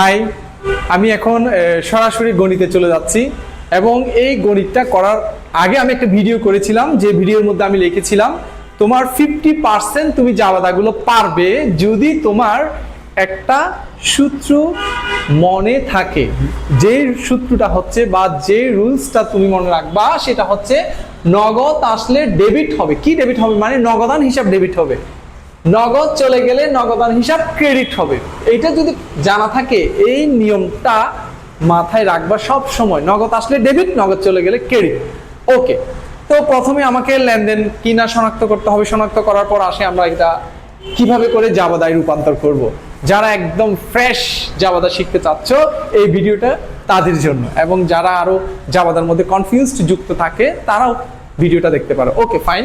High, আমি এখন সরাসরি গণিতে চলে যাচ্ছি। এবং এই গণিতটা করার আগে আমি একটা ভিডিও করেছিলাম, যে ভিডিওর মধ্যে আমি লিখেছিলাম, তোমার ফিফটি পার্সেন্ট তুমি জাবাদাগুলো পারবে যদি তোমার একটা সূত্র মনে থাকে। যে সূত্রটা হচ্ছে বা যে রুলসটা তুমি মনে রাখবা, সেটা হচ্ছে নগদ আসলে ডেবিট হবে। কি ডেবিট হবে মানে নগদান হিসাব ডেবিট হবে। নগদ চলে গেলে নগদান হিসাব ক্রেডিট হবে। এটা যদি জানা থাকে, এই নিয়মটা মাথায় রাখবা সব সময়। নগদ আসলে ডেবিট নগদ চলে গেলে ক্রেডিট ওকে তো প্রথমে আমাকে লেনদেন কিনা শনাক্ত করতে হবে। শনাক্ত করার পর আসে আমরা এটা কীভাবে করে জাবাদায় রূপান্তর করব। যারা একদম ফ্রেশ জাবাদা শিখতে চাচ্ছ, এই ভিডিওটা তাদের জন্য। এবং যারা আরও জাবাদার মধ্যে কনফিউজড যুক্ত থাকে, তারাও ভিডিওটা দেখতে পারো। ওকে ফাইন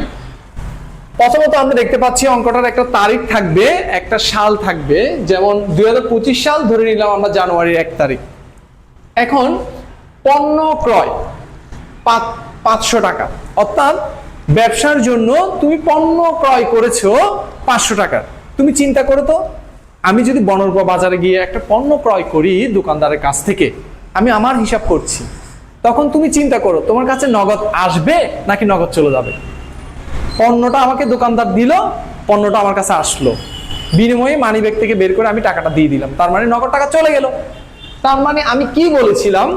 প্রথমত আমরা দেখতে পাচ্ছি অঙ্কটার একটা তারিখ থাকবে, একটা সাল থাকবে। যেমন দুই হাজার পঁচিশ সাল ধরে নিলাম আমরা জানুয়ারির এক তারিখ। এখন পণ্য ক্রয়, পাঁচ- পাঁচশো টাকা। অর্থাৎ ব্যবসার জন্য তুমি পণ্য ক্রয় করেছ পাঁচশো টাকা। তুমি চিন্তা করো তো, আমি যদি বনরূপা বাজারে গিয়ে একটা পণ্য ক্রয় করি দোকানদারের কাছ থেকে, আমি আমার হিসাব করছি। তখন তুমি চিন্তা করো, তোমার কাছে নগদ আসবে নাকি নগদ চলে যাবে? পণ্যটা আমাকে দোকানদার দিল, পণ্যটা আমার কাছে আসলো। বিনিময়ে মানি ব্যাগ থেকে বের করে আমি টাকাটা দিয়ে দিলাম। তার মানে নগদ টাকা চলে গেল। তার মানে আমি কি বলেছিলাম?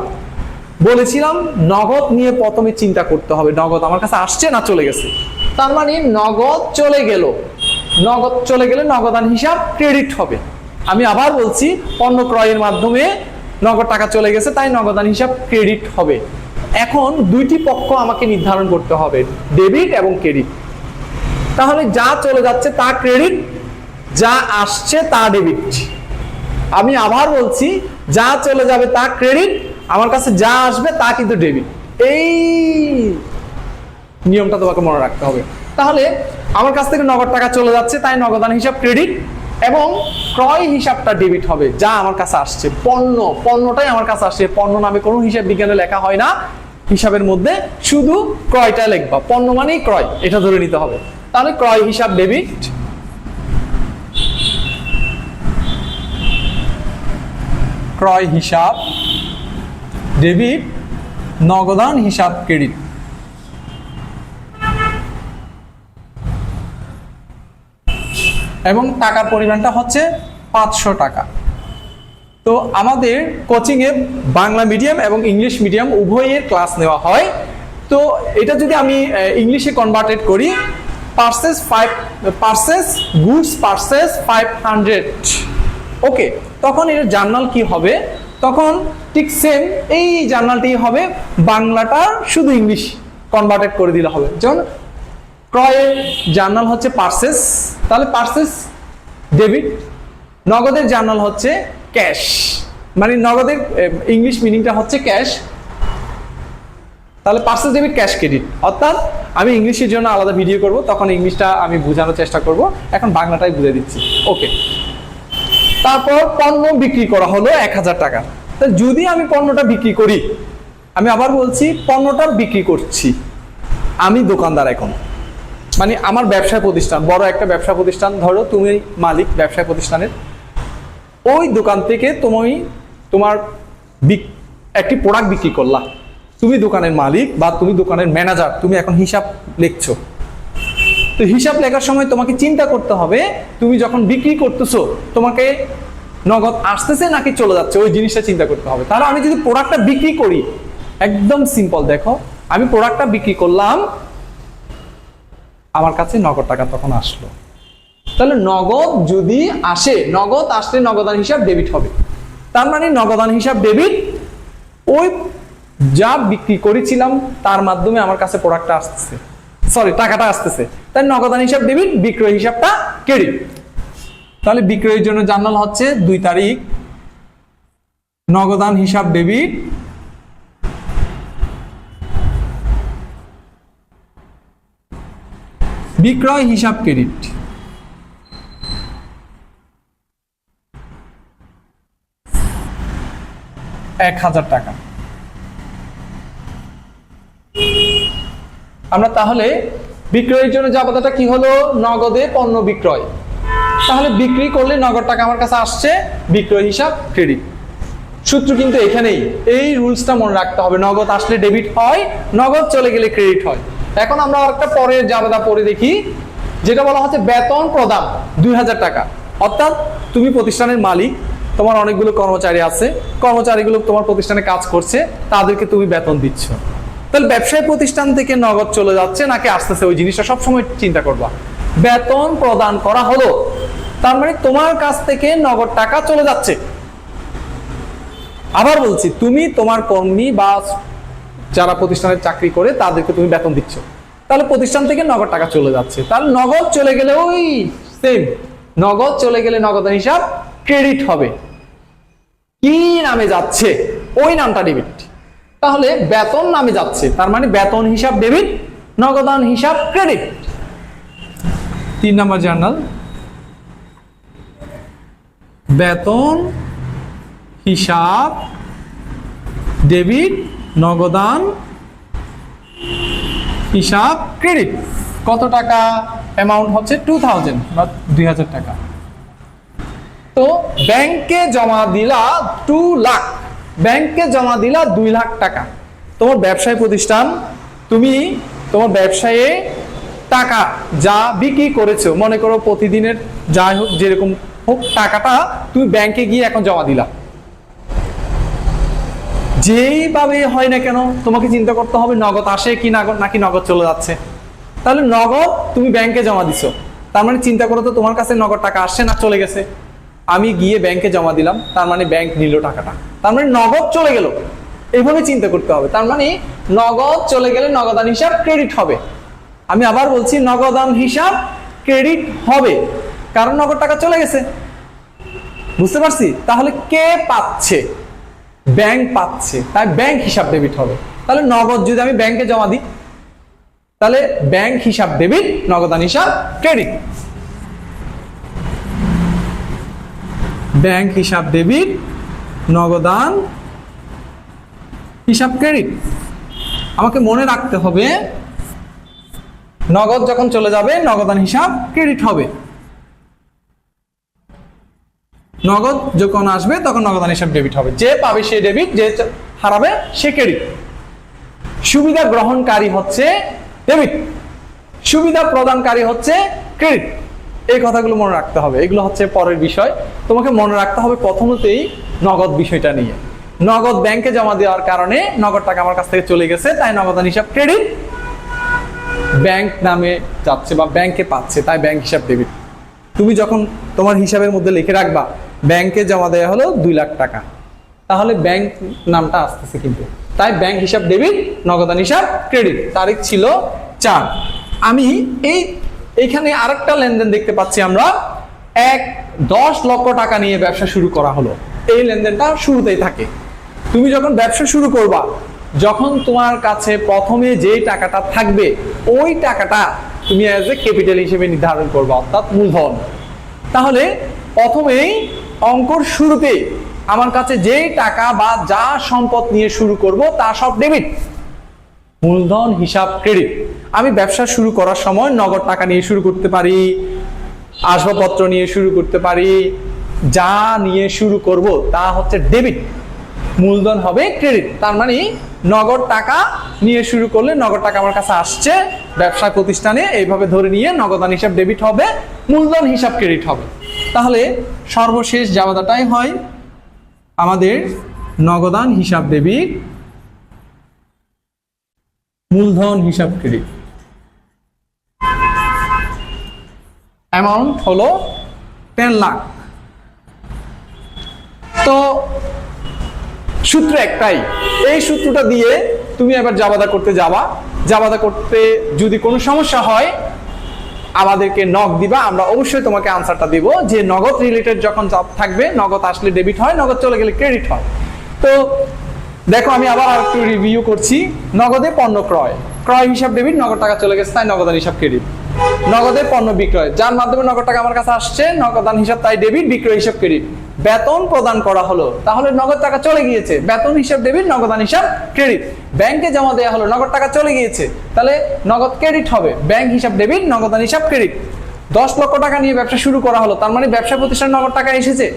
বলেছিলাম, নগদ নিয়ে প্রথমে চিন্তা করতে হবে, নগদ আমার কাছে আসছে না চলে গেছে। তার মানে নগদ চলে গেল। নগদ চলে গেলে নগদান হিসাব ক্রেডিট হবে। আমি আবার বলছি, পণ্য ক্রয়ের মাধ্যমে নগদ টাকা চলে গেছে, তাই নগদান হিসাব ক্রেডিট হবে। এখন দুইটি পক্ষ আমাকে নির্ধারণ করতে হবে ডেবিট এবং ক্রেডিট তাহলে যা চলে যাচ্ছে তা ক্রেডিট যা আসছে তা ডেবিট আমি আবার বলছি, যা চলে যাবে তা ক্রেডিট আমার কাছে যা আসবে তা কিন্তু ডেবিট এই নিয়মটা তোমাকে মনে রাখতে হবে। তাহলে আমার কাছ থেকে নগদ টাকা চলে যাচ্ছে, তাই নগদান হিসাব ক্রেডিট এবং ক্রয় হিসাবটা ডেবিট হবে, যা আমার কাছে আসছে। পণ্য, পণ্যটাই আমার কাছে আসছে। পণ্য নামে কোনো হিসাব বিজ্ঞানে লেখা হয় না। হিসাবের মধ্যে শুধু ক্রয়টা লিখবা। পণ্য মানেই ক্রয়, এটা ধরে নিতে হবে। তাহলে ক্রয় হিসাব ডেবিট ক্রয় হিসাব ডেবিট নগদান হিসাব ক্রেডিট। এবং টাকার পরিমাণটা হচ্ছে পাঁচশো টাকা। তো আমাদের কোচিংয়ে বাংলা মিডিয়াম এবং ইংলিশ মিডিয়াম উভয়ের ক্লাস নেওয়া হয়। তো এটা যদি আমি ইংলিশে কনভার্টেড করি purchase five purchase goods purchase five hundred okay তখন এর জার্নাল কি হবে? তখন ঠিক সেম এই জার্নালটি হবে বাংলাটা শুধু ইংলিশ কনভার্টেড করে দিলে হবে। যেমন ক্রয়ের জার্নাল হচ্ছে পার্সেস তাহলে পার্সেস ডেবিট নগদের জার্নাল হচ্ছে ক্যাশ মানে নগদের ইংলিশ মিনিংটা হচ্ছে ক্যাশ তাহলে পার্সেস ডেবিট ক্যাশ ক্রেডিট অর্থাৎ আমি ইংলিশের জন্য আলাদা ভিডিও করব, তখন ইংলিশটা আমি বোঝানোর চেষ্টা করব। এখন বাংলাটাই বুঝে দিচ্ছি। ওকে তারপর পণ্য বিক্রি করা হলো এক হাজার টাকা। তা যদি আমি পণ্যটা বিক্রি করি, আমি আবার বলছি পণ্যটা বিক্রি করছি। আমি দোকানদার এখন। মানে আমার ব্যবসা প্রতিষ্ঠান, বড় একটা ব্যবসা প্রতিষ্ঠান, ধরো তুমি মালিক ব্যবসা প্রতিষ্ঠানের। ওই দোকান থেকে তুমি তোমার একটি প্রোডাক্ট বিক্রি করলা। তুমি দোকানের মালিক বা তুমি দোকানের ম্যানেজার তুমি এখন হিসাব লিখছো। তো হিসাব লেখার সময় তোমাকে চিন্তা করতে হবে, তুমি যখন বিক্রি করতেছো, তোমাকে নগদ আসতেছে নাকি চলে যাচ্ছে, ওই জিনিসটা চিন্তা করতে হবে। তাহলে আমি যদি প্রোডাক্টটা বিক্রি করি, একদম সিম্পল দেখো, আমি প্রোডাক্টটা বিক্রি করলাম, আমার কাছে নগদ টাকা তখন আসলো। তাহলে নগদ যদি আসে, নগদ আসলে নগদান হিসাব ডেবিট হবে। তার মানে নগদান হিসাব ডেবিট ওই যা বিক্রি করেছিলাম, তার মাধ্যমে আমার কাছে প্রোডাক্টটা আসতেছে। সরি টাকাটা আসতেছে। তাই নগদান হিসাব ডেবিট বিক্রয় হিসাবটা ক্রেডিট তাহলে বিক্রয়ের জন্য জার্নাল হচ্ছে দুই তারিখ। নগদান হিসাব ডেবিট বিক্রয় হিসাব ক্রেডিট এক হাজার টাকা। আমরা তাহলে বিক্রয়ের জন্য যাবতাটা কি হলো? নগদে পণ্য বিক্রয়। তাহলে বিক্রি করলে নগদ টাকা আমার কাছে আসছে, বিক্রয় হিসাব ক্রেডিট সূত্র কিন্তু এখানেই। এই রুলসটা মনে রাখতে হবে। নগদ আসলে ডেবিট হয়, নগদ চলে গেলে ক্রেডিট হয়। এখন আমরা আরেকটা পরের জাবেদা পড়ে দেখি, যেটা বলা হচ্ছে বেতন প্রদান, দুই হাজার টাকা। অর্থাৎ তুমি প্রতিষ্ঠানের মালিক, তোমার অনেকগুলো কর্মচারী আছে। কর্মচারীগুলো তোমার প্রতিষ্ঠানে কাজ করছে, তাদেরকে তুমি বেতন দিচ্ছ। তাহলে ব্যবসায়ী প্রতিষ্ঠান থেকে নগদ চলে যাচ্ছে নাকি আসতেছে ওই জিনিসটা সবসময় চিন্তা করবা। বেতন প্রদান করা হলো, তার মানে তোমার কাছ থেকে নগদ টাকা চলে যাচ্ছে। আবার বলছি, তুমি তোমার কর্মী বা যারা প্রতিষ্ঠানে চাকরি করে তাদেরকে তুমি বেতন দিচ্ছ। তাহলে প্রতিষ্ঠান থেকে নগদ টাকা চলে যাচ্ছে। তাহলে নগদ চলে গেলে ওই সেম নগদ চলে গেলে নগদান হিসাব ক্রেডিট হবে। কি নামে যাচ্ছে? ওই নামটা ডেবিট তাহলে বেতন নামে যাচ্ছে। তার মানে বেতন হিসাব ডেবিট নগদান হিসাব ক্রেডিট তিন নম্বর জার্নাল বেতন, হিসাব ডেবিট নগদান, হিসাব ক্রেডিট কত টাকা? অ্যামাউন্ট হচ্ছে টু থাউজেন্ড বা দুই হাজার টাকা। তো ব্যাংকে জমা দিলা টু লাখ ব্যাংকে জমা দিলা দুই লাখ টাকা। তোমার ব্যবসায় প্রতিষ্ঠান, তুমি তোমার ব্যবসায়ে টাকা যা বিক্রি করেছ, মনে করো প্রতিদিনের যাই হোক, যেরকম হোক টাকাটা তুমি ব্যাংকে গিয়ে এখন জমা দিলা। যেইভাবে হয় না কেন, তোমাকে চিন্তা করতে হবে নগদ আসে কি নগদ, নাকি নগদ চলে যাচ্ছে। তাহলে নগদ তুমি ব্যাংকে জমা দিছো। তার মানে চিন্তা করো তো তোমার কাছে নগদ টাকা আসছে না চলে গেছে। আমি গিয়ে ব্যাংকে জমা দিলাম, তার মানে ব্যাংক নিল টাকাটা। তার মানে নগদ চলে গেল। এইভাবে চিন্তা করতে হবে। তার মানে নগদ চলে গেলে নগদান হিসাব ক্রেডিট হবে। আমি আবার বলছি নগদান হিসাব ক্রেডিট হবে। কারণ নগদ টাকা চলে গেছে। বুঝতে পারছি? তাহলে কে পাচ্ছে? ব্যাংক পাচ্ছে। তাই ব্যাংক হিসাব ডেবিট হবে। তাহলে নগদ যদি আমি ব্যাংকে জমা দিই, তাহলে ব্যাংক হিসাব ডেবিট নগদান হিসাব ক্রেডিট ব্যাংক হিসাব ডেবিট, নগদান, হিসাব ক্রেডিট। আমাকে মনে রাখতে হবে, নগদ যখন চলে যাবে, নগদান হিসাব ক্রেডিট হবে। নগদ যখন আসবে, তখন নগদান হিসাব ডেবিট হবে। যে পাবে সে ডেবিট, যে হারাবে সে ক্রেডিট। সুবিধা গ্রহণকারী হচ্ছে ডেবিট। সুবিধা প্রদানকারী হচ্ছে ক্রেডিট। এই কথাগুলো মনে রাখতে হবে। এগুলো হচ্ছে পরের বিষয়। তোমাকে মনে রাখতে হবে প্রথমতেই নগদ বিষয়টা নিয়ে। নগদ ব্যাংকে জমা দেওয়ার কারণে নগদ টাকা আমার কাছ থেকে চলে গেছে, তাই নগদান হিসাব ক্রেডিট ব্যাংক নামে যাচ্ছে বা ব্যাংকে পাচ্ছে, তাই ব্যাংক হিসাব ডেবিট তুমি যখন তোমার হিসাবের মধ্যে লিখে রাখবা, ব্যাংকে জমা দেওয়া হলো দুই লাখ টাকা। তাহলে ব্যাংক নামটা আসতেছে কিন্তু। তাই ব্যাংক হিসাব ডেবিট নগদান হিসাব ক্রেডিট তারিখ ছিল চার। আমি এই এইখানে আরেকটা লেনদেন দেখতে পাচ্ছি আমরা। এক দশ লক্ষ টাকা নিয়ে ব্যবসা শুরু করা হলো। এই লেনদেনটা শুরুতেই থাকে। তুমি যখন ব্যবসা শুরু করবা, যখন তোমার কাছে প্রথমে যে টাকাটা থাকবে, ওই টাকাটা তুমি অ্যাজ এ ক্যাপিটাল হিসেবে নির্ধারণ করবা, অর্থাৎ মূলধন। তাহলে প্রথমেই অঙ্কর শুরুতে আমার কাছে যেই টাকা বা যা সম্পদ নিয়ে শুরু করব, তা সব ডেবিট মূলধন, হিসাব ক্রেডিট আমি ব্যবসা শুরু করার সময় নগদ টাকা নিয়ে শুরু করতে পারি, আসবাবপত্র নিয়ে শুরু করতে পারি। যা নিয়ে শুরু করব তা হচ্ছে ডেবিট মূলধন হবে ক্রেডিট তার মানে নগদ টাকা নিয়ে শুরু করলে নগদ টাকা আমার কাছে আসছে, ব্যবসা প্রতিষ্ঠানে এইভাবে ধরে নিয়ে নগদান হিসাব ডেবিট হবে, মূলধন হিসাব ক্রেডিট হবে। তাহলে সর্বশেষ জাবাদাটাই হয় আমাদের নগদান হিসাব ডেবিট মূলধন হিসাব ক্রেডিট অ্যামাউন্ট হলো টেন লাখ তো সূত্র একটাই, এই সূত্রটা দিয়ে তুমি এবার জাবাদা করতে যাবা। জাবাদা করতে যদি কোনো সমস্যা হয়, আমাদেরকে নক দিবা, আমরা অবশ্যই তোমাকে আনসারটা দিব যে নগদ রিলেটেড যখন থাকবে, নগদ আসলে ডেবিট হয়, নগদ চলে গেলে ক্রেডিট হয়। তো দেখো, আমি আবার একটু রিভিউ করছি। নগদে পণ্য ক্রয়। ক্রয় হিসাব ডেবিট নগদ টাকা চলে গেছে, তাই নগদান হিসাব ক্রেডিট নগদে পণ্য বিক্রয়, যার মাধ্যমে নগদ টাকা আমার কাছে আসছে, নগদান হিসাব তাই ডেবিট বিক্রয় হিসাব ক্রেডিট বেতন প্রদান করা হলো, তাহলে নগদ টাকা চলে গিয়েছে। বেতন হিসাব ডেবিট নগদান হিসাব ক্রেডিট ব্যাংকে জমা দেওয়া হলো, নগদ টাকা চলে গিয়েছে। তাহলে নগদ ক্রেডিট হবে, ব্যাংক হিসাব ডেবিট নগদান হিসাব ক্রেডিট দশ লক্ষ টাকা নিয়ে ব্যবসা শুরু করা হলো, তার মানে ব্যবসা প্রতিষ্ঠান নগদ টাকা এসেছে।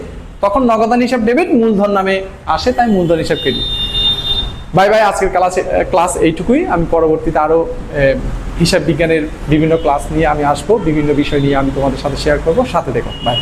তখন নগদান হিসাব ডেবিট মূলধন নামে আসে, তাই মূলধন হিসাব ক্রেডিট বাই বাই আজকের ক্লাস ক্লাস এইটুকুই। আমি পরবর্তীতে আরও হিসাব বিজ্ঞানের বিভিন্ন ক্লাস নিয়ে আমি আসব। বিভিন্ন বিষয় নিয়ে আমি তোমাদের সাথে শেয়ার করব। সাথে দেখো বাই